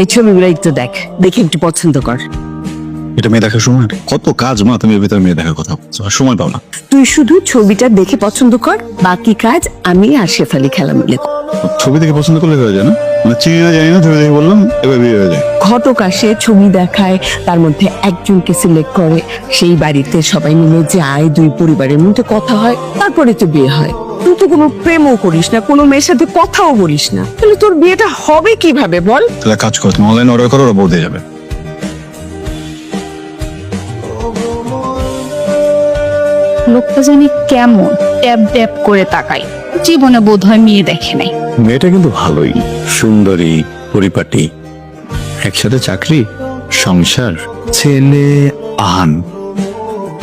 এই ছবিগুলো একটু দেখ দেখে একটু পছন্দ কর। এটা মেয়ে দেখার সময়? কত কাজ মা তুমি ভিতরে মেয়ে দেখার কথা বলছো আর সময় পাও না। তুই শুধু ছবিটা দেখে পছন্দ কর বাকি কাজ আমি আর শেফালি খেলা মিলে করব। ছবি দেখে পছন্দ করলে হয়ে যায় না? মানে চিনি না জানি না ছবি দেখে বললাম এবার বিয়ে হয়ে যায়। ঘটক আসে ছবি দেখায় তার মধ্যে একজনকে সিলেক্ট করে সেই বাড়িতে সবাই মিলে যায় দুই পরিবারের মধ্যে কথা হয় তারপরে তো বিয়ে হয়। তুই তো কোনো প্রেমও করিস না কোনো মেয়ের সাথে কথাও বলিস না। তাহলে তোর বিয়েটা হবে কীভাবে বল? তাহলে কাজ করো অনলাইন অর্ডার করো ওরা দিয়ে যাবে। লোকটা জানি কেমন ট্যাপ ট্যাপ করে তাকাই জীবনে বোধ হয় মেয়ে দেখে নাই। মেয়েটা কিন্তু ভালোই সুন্দরী পরিপাটি। একসাথে চাকরি সংসার ছেলে আহান।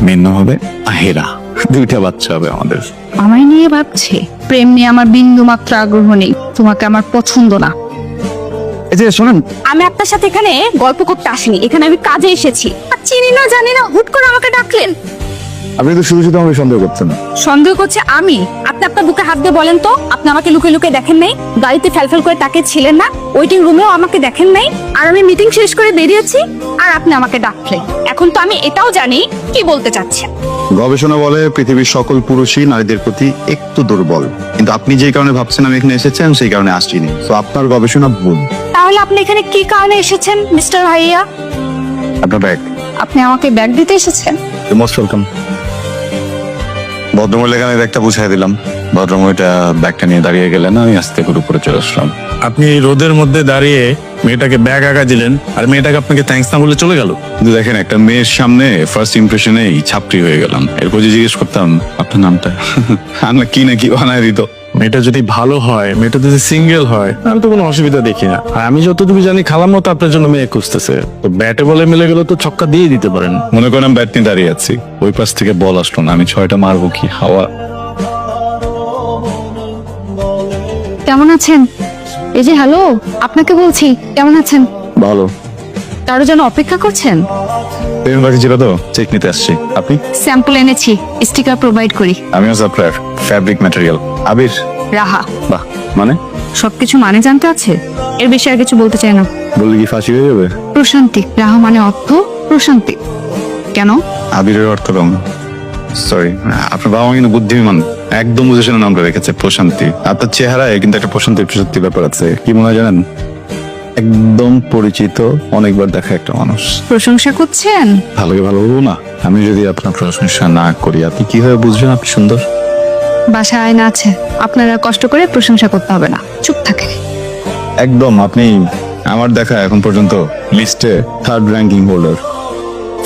মেয়ে হবে আহেরা। দুইটা বাচ্চা হবে আমাদের। আমায় নিয়ে ভাবছে প্রেম নিয়ে আমার বিন্দু মাত্র আগ্রহ নেই। তোমাকে আমার পছন্দ না। এই যে শোনেন। আমি আপনার সাথে এখানে গল্প করতে আসিনি। এখানে আমি কাজে এসেছি। আর চিনি না জানি না হুট করে আমাকে ডাকলেন। আপনি তো শুধু শুধু আমাকে সন্দেহ করতেন সন্দেহ করছে আমি? আপনি আপনার বুকে হাত দিয়ে বলেন তো আপনি আমাকে লুকে লুকে দেখেন নাই? গাড়িতে ফেলফেল করে তাকে ছিলেন না? ওয়েটিং রুমেও আমাকে দেখেন নাই? আর আমি মিটিং শেষ করে বেরিয়েছি আর আপনি আমাকে ডাকলেন। এখন তো আমি এটাও জানি কি বলতে চাচ্ছেন। গবেষণা বলে পৃথিবীর সকল পুরুষই নারীদের প্রতি একটু দুর্বল। কিন্তু আপনি যে কারণে ভাবছেন আমি এখানে এসেছেন সেই কারণে আসছিনি তো আপনার গবেষণা ভুল। তাহলে আপনি এখানে কি কারণে এসেছেন মিস্টার ভাইয়া? আপনার ব্যাগ আপনি আমাকে ব্যাগ দিতে এসেছেন? মোস্ট ওয়েলকাম ভদ্রমহিলাকে আমি ব্যাগটা বুঝাই দিলাম। ভদ্রমহিলা ব্যাগটা নিয়ে দাঁড়িয়ে গেলেন আমি আস্তে করে উপরে চলে আসলাম। আপনি এই রোদের মধ্যে দাঁড়িয়ে মেয়েটাকে ব্যাগ আগা দিলেন আর মেয়েটাকে আপনাকে থ্যাংকস না বলে চলে গেল? কিন্তু দেখেন একটা মেয়ের সামনে ফার্স্ট ইমপ্রেশনেই ছাপটি হয়ে গেলাম। এরপর যে জিজ্ঞেস করতাম আপনার নামটা? আমরা কি না কি বানায় দিত মেয়েটা যদি ভালো হয় মেয়েটা যদি সিঙ্গেল হয় আমি তো কোনো অসুবিধা দেখি না। আর আমি যতটুকু জানি খালাম মতো আপনার জন্য মেয়ে খুঁজতেছে। তো ব্যাটে বলে মিলে গেলে তো ছক্কা দিয়ে দিতে পারেন। মনে করেন ব্যাট নিয়ে দাঁড়িয়ে আছি। ওই পাশ থেকে বল আসলো না আমি ছয়টা মারবো কি হাওয়া। কেমন আছেন? এই যে হ্যালো আপনাকে বলছি কেমন আছেন? ভালো। কারও যেন অপেক্ষা করছেন? পেমেন্ট বাকি ছিল তো চেক নিতে আসছি। আপনি? স্যাম্পল এনেছি স্টিকার প্রোভাইড করি। আমিও supplier fabric material Abir? Raha. বাহ মানে? সবকিছু মানে জানতে আছে? এর বেশি আর কিছু বলতে চাই না। বললে কি ফাঁসি হয়ে যাবে? প্রশান্তি রাহা মানে অর্থ প্রশান্তি। কেন? আবিরের অর্থ রং সরি আপনার বাবা কিন্তু বুদ্ধিমান। একদম বুঝে শুনে নামটা রেখেছে প্রশান্তি। আপনার চেহারায় কিন্তু একটা প্রশান্তি প্রশান্তি ব্যাপার আছে। কি মনে হয় জানেন? একদম পরিচিত অনেকবার দেখা একটা মানুষ। প্রশংসা করছেন? ভালোকে ভালো বলব না। আমি যদি আপনার প্রশংসা না করি আপনি কীভাবে বুঝবেন আপনি সুন্দর? বাসায় আয়না আছে। আপনারা কষ্ট করে প্রশংসা করতে হবে না। চুপ থাকে একদম আপনি আমার দেখা এখন পর্যন্ত লিস্টে third ranking holder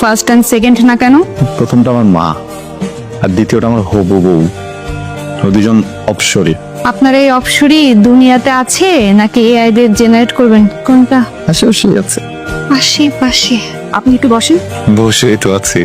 first and second না কেন? প্রথমটা আমার মা আর দ্বিতীয়টা আমার হবু বউ। দুজন অপসরী। আপনার এই অপসরি দুনিয়াতে আছে নাকি এআই দের জেনারেট করবেন? কোনটা? আশেপাশেই আছে। আশেপাশে আপনি একটু বসেন। বসে তো আছি।